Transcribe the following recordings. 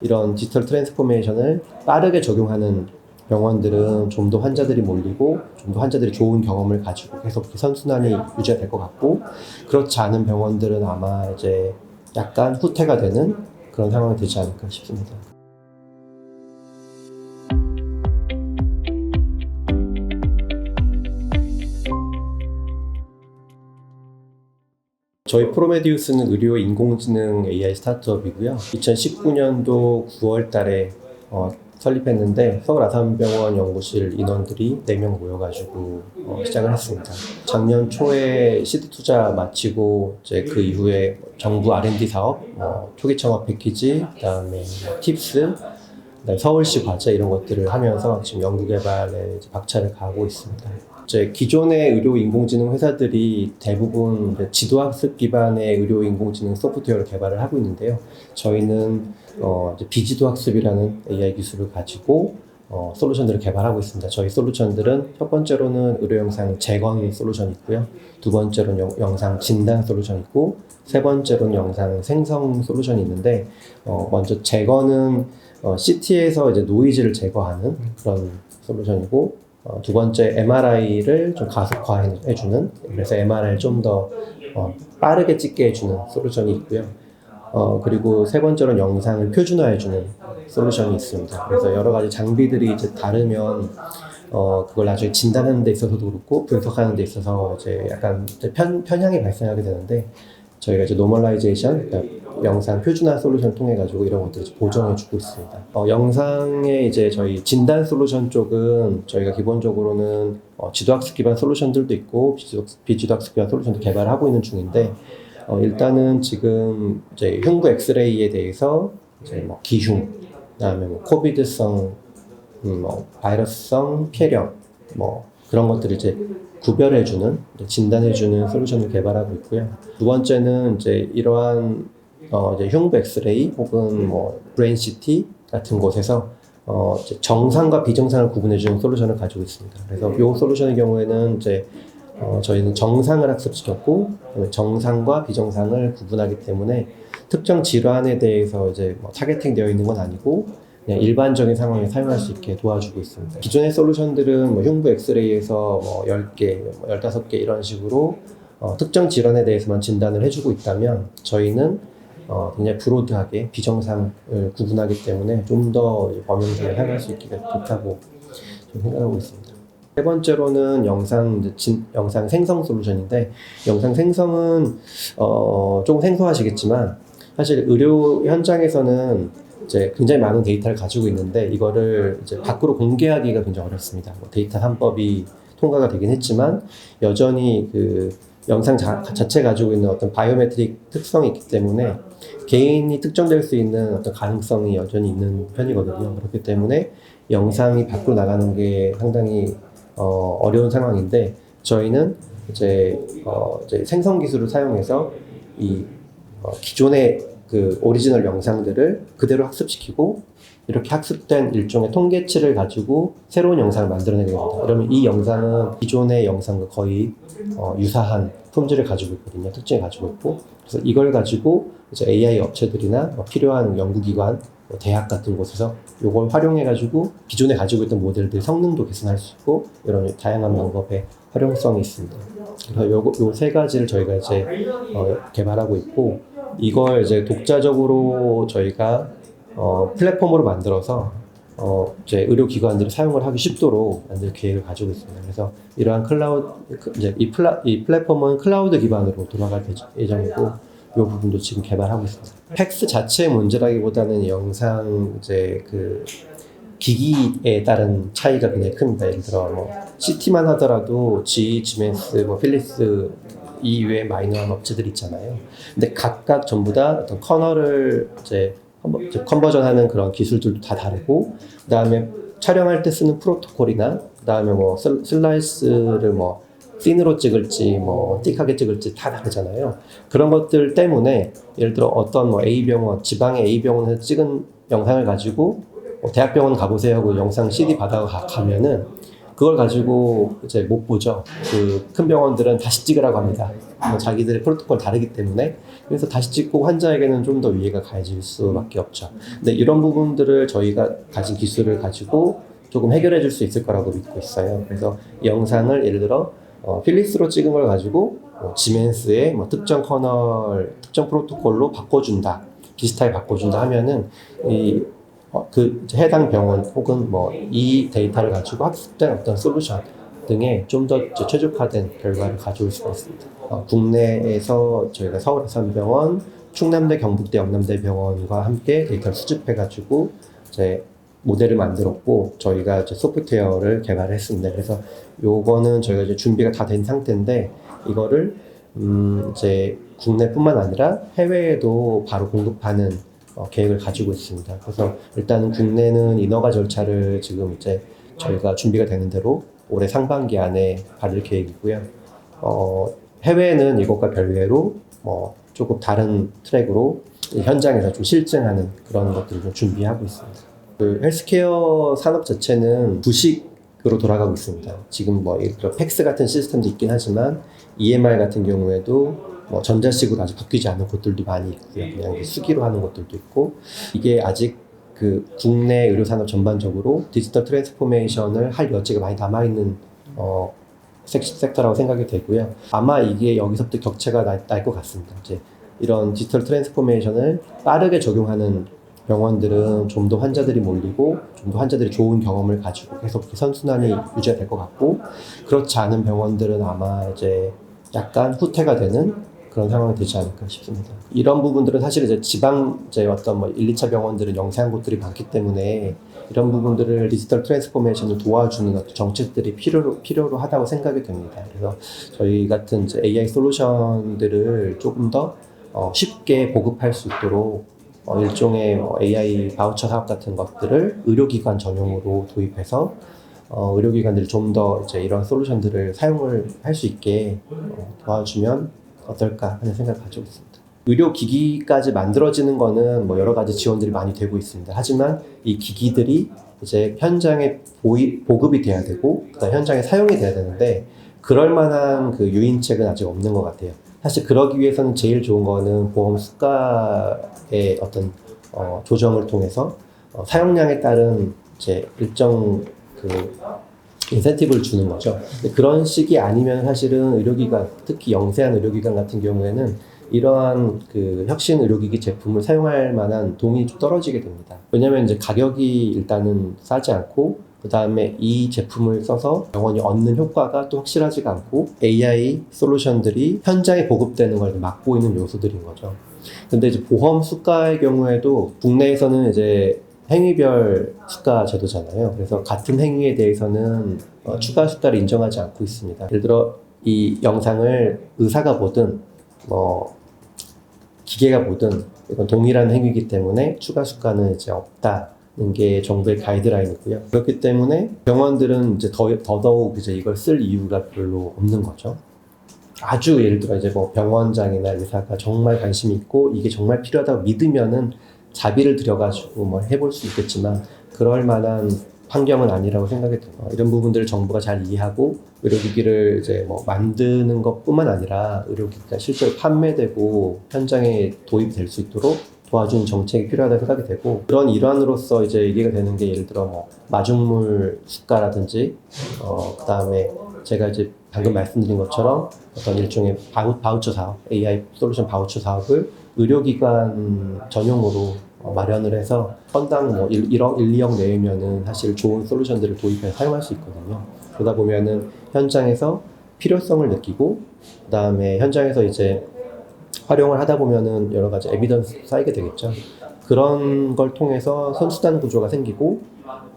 이런 디지털 트랜스포메이션을 빠르게 적용하는 병원들은 좀 더 환자들이 몰리고 좀 더 환자들이 좋은 경험을 가지고 계속 선순환이 유지가 될 것 같고 그렇지 않은 병원들은 아마 이제 약간 후퇴가 되는 그런 상황이 되지 않을까 싶습니다. 저희 프로메디우스는 의료 인공지능 AI 스타트업이고요. 2019년도 9월 달에 어, 설립했는데 서울 아산병원 연구실 인원들이 4명 모여가지고 어, 시작을 했습니다. 작년 초에 시드 투자 마치고 이제 그 이후에 정부 R&D 사업, 뭐 초기 창업 패키지, 그다음에 뭐 팁스, 그다음에 서울시 과제 이런 것들을 하면서 지금 연구 개발에 이제 박차를 가하고 있습니다. 이제 기존의 의료 인공지능 회사들이 대부분 지도학습 기반의 의료 인공지능 소프트웨어를 개발을 하고 있는데요. 저희는 어, 비지도학습이라는 AI 기술을 가지고 어, 솔루션들을 개발하고 있습니다. 저희 솔루션들은 첫 번째로는 의료 영상 재건 솔루션이 있고요. 두 번째로는 영, 영상 진단 솔루션이 있고 세 번째로는 영상 생성 솔루션이 있는데 어, 먼저 재건은 어, CT에서 이제 노이즈를 제거하는 그런 솔루션이고 어, 두 번째 MRI를 좀 가속화해주는 그래서 MRI를 좀 더 어, 빠르게 찍게 해주는 솔루션이 있고요. 어, 그리고 세 번째로는 영상을 표준화해주는 솔루션이 있습니다. 그래서 여러 가지 장비들이 이제 다르면 어, 그걸 나중에 진단하는 데 있어서도 그렇고 분석하는 데 있어서 이제 약간 편, 편향이 발생하게 되는데 저희가 이제 노멀라이제이션, 그러니까 영상 표준화 솔루션을 통해 가지고 이런 것들을 보정해 주고 있습니다. 어, 영상에 이제 저희 진단 솔루션 쪽은 저희가 기본적으로는 어, 지도학습 기반 솔루션들도 있고 비지도학습, 비지도 학습 기반 솔루션도 개발하고 있는 중인데 어, 일단은 지금 이제 흉부 엑스레이에 대해서 이제 뭐 기흉, 그다음에 뭐 코비드성, 음, 뭐 바이러스성 폐렴, 뭐 그런 것들을 이제 구별해주는 진단해주는 솔루션을 개발하고 있고요. 두 번째는 이제 이러한 어, 이제 흉부 엑스레이 혹은 뭐 브레인 CT 같은 곳에서 어, 정상과 비정상을 구분해주는 솔루션을 가지고 있습니다. 그래서 이 솔루션의 경우에는 이제 어, 저희는 정상을 학습시켰고 정상과 비정상을 구분하기 때문에 특정 질환에 대해서 이제 뭐 타겟팅 되어 있는 건 아니고 그냥 일반적인 상황에 사용할 수 있게 도와주고 있습니다. 기존의 솔루션들은 뭐 흉부 엑스레이에서 뭐 10개, 뭐 15개 이런 식으로 어, 특정 질환에 대해서만 진단을 해주고 있다면 저희는 어, 굉장히 브로드하게 비정상을 구분하기 때문에 좀 더 범용적으로 사용할 수 있게 좋다고 좀 생각하고 있습니다. 세 번째로는 영상 진, 영상 생성 솔루션인데 영상 생성은 어, 조금 생소하시겠지만 사실 의료 현장에서는 이제 굉장히 많은 데이터를 가지고 있는데 이거를 이제 밖으로 공개하기가 굉장히 어렵습니다. 뭐 데이터 3법이 통과가 되긴 했지만 여전히 그 영상 자, 자체 가지고 있는 어떤 바이오메트릭 특성이 있기 때문에 개인이 특정될 수 있는 어떤 가능성이 여전히 있는 편이거든요. 그렇기 때문에 영상이 밖으로 나가는 게 상당히 어, 어려운 상황인데 저희는 이제, 어, 이제 생성 기술을 사용해서 이 어, 기존의 그 오리지널 영상들을 그대로 학습시키고 이렇게 학습된 일종의 통계치를 가지고 새로운 영상을 만들어내게 됩니다. 그러면 이 영상은 기존의 영상과 거의 어, 유사한 품질을 가지고 있거든요. 특징을 가지고 있고 그래서 이걸 가지고 이제 AI 업체들이나 뭐 필요한 연구기관, 뭐 대학 같은 곳에서 이걸 활용해가지고 기존에 가지고 있던 모델들 성능도 개선할 수 있고 이런 다양한 방법의 활용성이 있습니다. 그래서 요세 가지를 저희가 이제 어, 개발하고 있고 이걸 이제 독자적으로 저희가 어, 플랫폼으로 만들어서 어, 이제 의료기관들이 사용을 하기 쉽도록 만들 계획을 가지고 있습니다. 그래서 이러한 클라우드, 그 이제 이, 플라, 이 플랫폼은 클라우드 기반으로 돌아갈 예정이고, 이 부분도 지금 개발하고 있습니다. 팩스 자체의 문제라기보다는 영상 이제 그 기기에 따른 차이가 굉장히 큽니다. 예를 들어 뭐 CT만 하더라도 GE, 지멘스, 뭐 필립스 이외에 마이너한 업체들이 있잖아요. 근데 각각 전부 다 어떤 커널을 이제 컨버전하는 그런 기술들도 다 다르고 그 다음에 촬영할 때 쓰는 프로토콜이나 그 다음에 뭐 슬- 슬라이스를 뭐 씬으로 찍을지 뭐 띡하게 찍을지 다 다르잖아요. 그런 것들 때문에 예를 들어 어떤 뭐 A 병원 지방의 A 병원에서 찍은 영상을 가지고 뭐 대학병원 가보세요 하고 영상 CD 받아 가- 가면은 그걸 가지고 이제 못 보죠. 그 큰 병원들은 다시 찍으라고 합니다. 뭐 자기들의 프로토콜 다르기 때문에 그래서 다시 찍고 환자에게는 좀 더 위해가 가해질 수밖에 없죠. 근데 이런 부분들을 저희가 가진 기술을 가지고 조금 해결해 줄 수 있을 거라고 믿고 있어요. 그래서 이 영상을 예를 들어 어, 필립스로 찍은 걸 가지고 뭐 지멘스의 뭐 특정 커널, 특정 프로토콜로 바꿔준다, 비슷하게 바꿔준다 하면은 이 어, 그 해당 병원 혹은 뭐 이 데이터를 가지고 학습된 어떤 솔루션 등에 좀 더 최적화된 결과를 가져올 수가 있습니다. 어, 국내에서 저희가 서울에서 한 병원, 충남대, 경북대, 영남대 병원과 함께 데이터를 수집해가지고 이제 모델을 만들었고 저희가 이제 소프트웨어를 개발했습니다. 그래서 요거는 저희가 이제 준비가 다 된 상태인데 이거를 음 이제 국내뿐만 아니라 해외에도 바로 공급하는 어, 계획을 가지고 있습니다. 그래서 일단은 국내는 인허가 절차를 지금 이제 저희가 준비가 되는 대로 올해 상반기 안에 받을 계획이고요. 어, 해외는 이것과 별개로 뭐 조금 다른 트랙으로 이 현장에서 좀 실증하는 그런 것들을 좀 준비하고 있습니다. 그 헬스케어 산업 자체는 부식으로 돌아가고 있습니다. 지금 뭐 예를 들어 팩스 같은 시스템도 있긴 하지만 EMR 같은 경우에도 뭐 전자식으로 아직 바뀌지 않은 곳들도 많이 있고요. 그냥 수기로 하는 곳들도 있고 이게 아직 그 국내 의료 산업 전반적으로 디지털 트랜스포메이션을 할 여지가 많이 남아 있는 어 섹- 섹터라고 생각이 되고요. 아마 이게 여기서부터 격차가 날 것 같습니다. 이제 이런 디지털 트랜스포메이션을 빠르게 적용하는 병원들은 좀 더 환자들이 몰리고 좀 더 환자들이 좋은 경험을 가지고 계속 이렇게 선순환이 유지가 될 것 같고 그렇지 않은 병원들은 아마 이제 약간 후퇴가 되는 그런 상황이 되지 않을까 싶습니다. 이런 부분들은 사실 이제 지방 이제 어떤 뭐 1, 2차 병원들은 영세한 곳들이 많기 때문에 이런 부분들을 디지털 트랜스포메이션을 도와주는 어떤 정책들이 필요로 필요로 하다고 생각이 됩니다. 그래서 저희 같은 이제 AI 솔루션들을 조금 더 어, 쉽게 보급할 수 있도록 어, 일종의 뭐 AI 바우처 사업 같은 것들을 의료기관 전용으로 도입해서 어, 의료기관들이 좀 더 이제 이런 솔루션들을 사용을 할 수 있게 어, 도와주면 어떨까 하는 생각을 가지고 있습니다. 의료 기기까지 만들어지는 거는 뭐 여러 가지 지원들이 많이 되고 있습니다. 하지만 이 기기들이 이제 현장에 보이, 보급이 돼야 되고, 그다음 현장에 사용이 돼야 되는데, 그럴 만한 그 유인책은 아직 없는 것 같아요. 사실 그러기 위해서는 제일 좋은 거는 보험 수가의 어떤 어, 조정을 통해서 어, 사용량에 따른 이제 일정 그 인센티브를 주는 거죠. 그런 식이 아니면 사실은 의료기관, 특히 영세한 의료기관 같은 경우에는 이러한 그 혁신 의료기기 제품을 사용할 만한 동이 좀 떨어지게 됩니다. 왜냐하면 이제 가격이 일단은 싸지 않고 그 다음에 이 제품을 써서 병원이 얻는 효과가 또 확실하지가 않고 AI 솔루션들이 현장에 보급되는 걸 막고 있는 요소들인 거죠. 근데 이제 보험 수가의 경우에도 국내에서는 이제 행위별 수가 제도잖아요. 그래서 같은 행위에 대해서는 어, 추가 수가를 인정하지 않고 있습니다. 예를 들어 이 영상을 의사가 보든 뭐 기계가 보든 이건 동일한 행위이기 때문에 추가 수가는 이제 없다는 게 정부의 가이드라인이고요. 그렇기 때문에 병원들은 이제 더, 더더욱 이제 이걸 쓸 이유가 별로 없는 거죠. 아주 예를 들어 이제 뭐 병원장이나 의사가 정말 관심이 있고 이게 정말 필요하다고 믿으면은 자비를 들여가지고 뭐 해볼 수 있겠지만 그럴 만한 환경은 아니라고 생각이 들어요. 이런 부분들을 정부가 잘 이해하고 의료기기를 이제 뭐 만드는 것뿐만 아니라 의료기기가 실제로 판매되고 현장에 도입될 수 있도록 도와주는 정책이 필요하다고 생각이 되고 그런 일환으로서 이제 얘기가 되는 게 예를 들어 뭐 마중물 수가라든지 어 그다음에 제가 이제 방금 말씀드린 것처럼 어떤 일종의 바우, 바우처 사업, AI 솔루션 바우처 사업을 의료기관 전용으로 어, 마련을 해서 건당 뭐 1, 1억, 1, 2억 내면은 사실 좋은 솔루션들을 도입해서 사용할 수 있거든요. 그러다 보면은 현장에서 필요성을 느끼고 그다음에 현장에서 이제 활용을 하다 보면은 여러 가지 에비던스 쌓이게 되겠죠. 그런 걸 통해서 선순환 구조가 생기고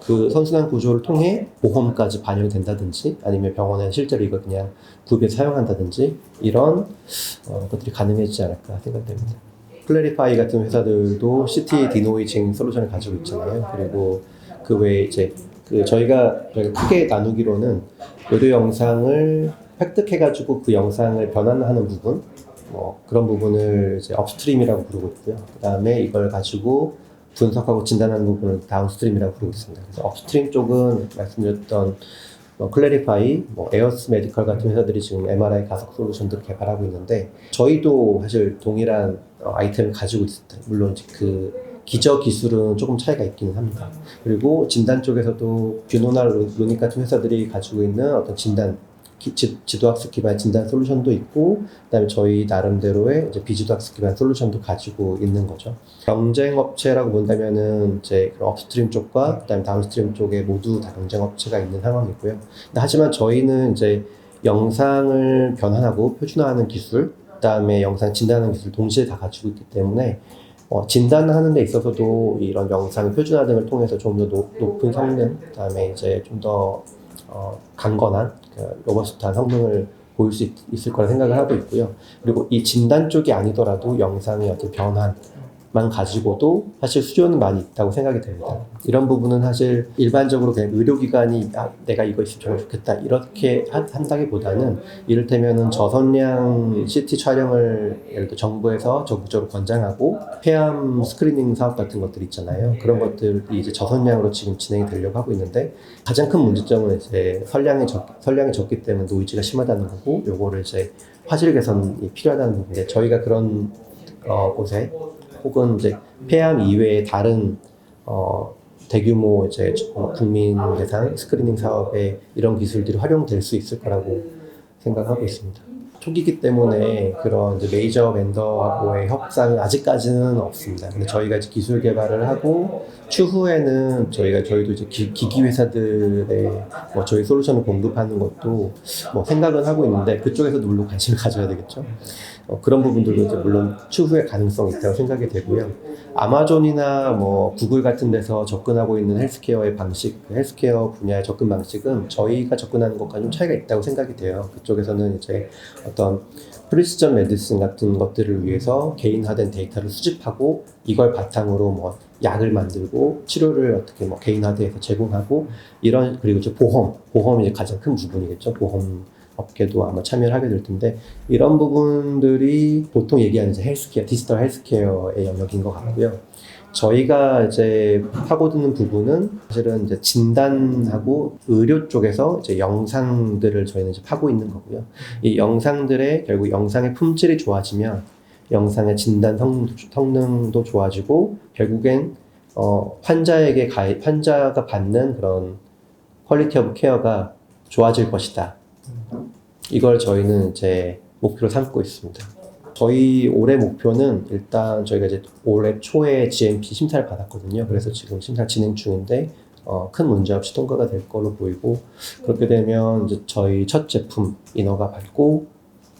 그 선순환 구조를 통해 보험까지 반영이 된다든지 아니면 병원에 실제로 이걸 그냥 구입해서 사용한다든지 이런 어, 것들이 가능해지지 않을까 생각됩니다. 클래리파이 같은 회사들도 CT 디노이징 솔루션을 가지고 있잖아요. 그리고 그 외에 이제 그 저희가 크게 나누기로는 의료 영상을 획득해가지고 그 영상을 변환하는 부분, 뭐 그런 부분을 이제 업스트림이라고 부르고 있고요. 그 다음에 이걸 가지고 분석하고 진단하는 부분을 다운스트림이라고 부르고 있습니다. 그래서 업스트림 쪽은 말씀드렸던 뭐 클래리파이, 뭐 에어스 메디컬 같은 회사들이 지금 MRI 가속 솔루션들을 개발하고 있는데 저희도 사실 동일한 어, 아이템을 가지고 있습니다. 물론 이제 그 기저 기술은 조금 차이가 있기는 합니다. 그리고 진단 쪽에서도 뷰노나 로- 로닉 같은 회사들이 가지고 있는 어떤 진단 기- 지, 지도학습 기반 진단 솔루션도 있고 그다음에 저희 나름대로의 이제 비지도학습 기반 솔루션도 가지고 있는 거죠. 경쟁 업체라고 본다면은 이제 그런 업스트림 쪽과 그다음에 다운스트림 쪽에 모두 다 경쟁 업체가 있는 상황이고요. 하지만 저희는 이제 영상을 변환하고 표준화하는 기술, 그다음에 영상 진단하는 기술 동시에 다 가지고 있기 때문에 어, 진단하는 데 있어서도 이런 영상 표준화 등을 통해서 좀 더 높은 성능, 그다음에 이제 좀더 어, 강건한 그 로버스트한 성능을 보일 수 있, 있을 거라 생각을 하고 있고요. 그리고 이 진단 쪽이 아니더라도 영상의 어떤 변환 만 가지고도 사실 수요는 많이 있다고 생각이 됩니다. 이런 부분은 사실 일반적으로 그냥 의료기관이 아, 내가 이거 있으면 좋겠다 이렇게 한, 한다기보다는 이를테면은 저선량 CT 촬영을 예를 들어 정부에서 적극적으로 권장하고 폐암 스크리닝 사업 같은 것들 있잖아요. 그런 것들이 이제 저선량으로 지금 진행이 되려고 하고 있는데 가장 큰 문제점은 이제 선량이 적, 선량이 적기 때문에 노이즈가 심하다는 거고 요거를 이제 화질 개선이 필요하다는 부분인데 저희가 그런 어, 곳에 혹은 이제 폐암 이외의 다른 어, 대규모 이제 어, 국민 대상 스크리닝 사업에 이런 기술들이 활용될 수 있을 거라고 생각하고 있습니다. 초기기 때문에 그런 이제 메이저 벤더하고의 협상은 아직까지는 없습니다. 근데 저희가 이제 기술 개발을 하고 추후에는 저희가 저희도 이제 기, 기 회사들의 뭐 저희 솔루션을 공급하는 것도 뭐 생각은 하고 있는데 그쪽에서도 물론 관심을 가져야 되겠죠. 어, 그런 부분들도 이제 물론 추후에 가능성이 있다고 생각이 되고요. 아마존이나 뭐 구글 같은 데서 접근하고 있는 헬스케어의 방식, 그 헬스케어 분야의 접근 방식은 저희가 접근하는 것과 좀 차이가 있다고 생각이 돼요. 그쪽에서는 이제 어떤 프리시전 메디슨 같은 것들을 위해서 개인화된 데이터를 수집하고 이걸 바탕으로 뭐 약을 만들고 치료를 어떻게 뭐 개인화돼서 제공하고 이런 그리고 이제 보험, 보험이 가장 큰 부분이겠죠. 보험 업계도 아마 참여를 하게 될 텐데 이런 부분들이 보통 얘기하는 이제 헬스케어, 디지털 헬스케어의 영역인 것 같고요. 저희가 이제 파고드는 부분은 사실은 이제 진단하고 의료 쪽에서 이제 영상들을 저희는 이제 파고 있는 거고요. 이 영상들의 결국 영상의 품질이 좋아지면 영상의 진단 성능도, 성능도 좋아지고 결국엔 어, 환자에게 가, 환자가 받는 그런 퀄리티 오브 케어가 좋아질 것이다. 이걸 저희는 이제 목표로 삼고 있습니다. 저희 올해 목표는 일단 저희가 이제 올해 초에 GMP 심사를 받았거든요. 그래서 지금 심사 진행 중인데 어, 큰 문제 없이 통과가 될 걸로 보이고 그렇게 되면 이제 저희 첫 제품 인허가 받고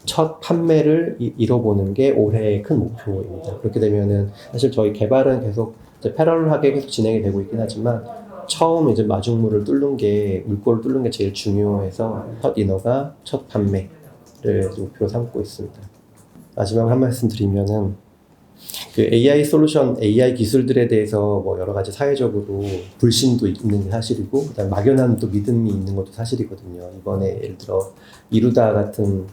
첫 판매를 이- 이뤄보는 게 올해의 큰 목표입니다. 그렇게 되면은 사실 저희 개발은 계속 이제 패러럴하게 계속 진행이 되고 있긴 하지만 처음 이제 마중물을 뚫는 게 물꼬를 뚫는 게 제일 중요해서 첫 인허가 첫 판매를 목표로 삼고 있습니다. 마지막으로 한 말씀 드리면은 그 AI 솔루션, AI 기술들에 대해서 뭐 여러 가지 사회적으로 불신도 있는 게 사실이고, 그다음 막연한 또 믿음이 있는 것도 사실이거든요. 이번에 예를 들어 이루다 같은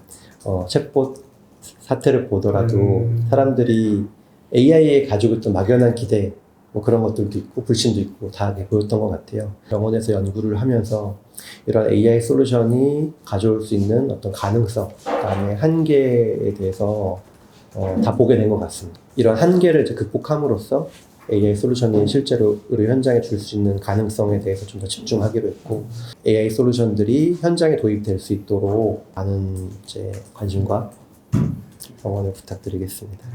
어, 챗봇 사태를 보더라도 음. 사람들이 AI에 가지고 있던 막연한 기대, 뭐 그런 것들도 있고 불신도 있고 다 보였던 것 같아요. 병원에서 연구를 하면서 이런 AI 솔루션이 가져올 수 있는 어떤 가능성, 그다음에 한계에 대해서 어, 다 보게 된 것 같습니다. 이런 한계를 이제 극복함으로써 AI 솔루션이 실제로 의료 현장에 줄 수 있는 가능성에 대해서 좀 더 집중하기로 했고 AI 솔루션들이 현장에 도입될 수 있도록 많은 이제 관심과 응원을 부탁드리겠습니다.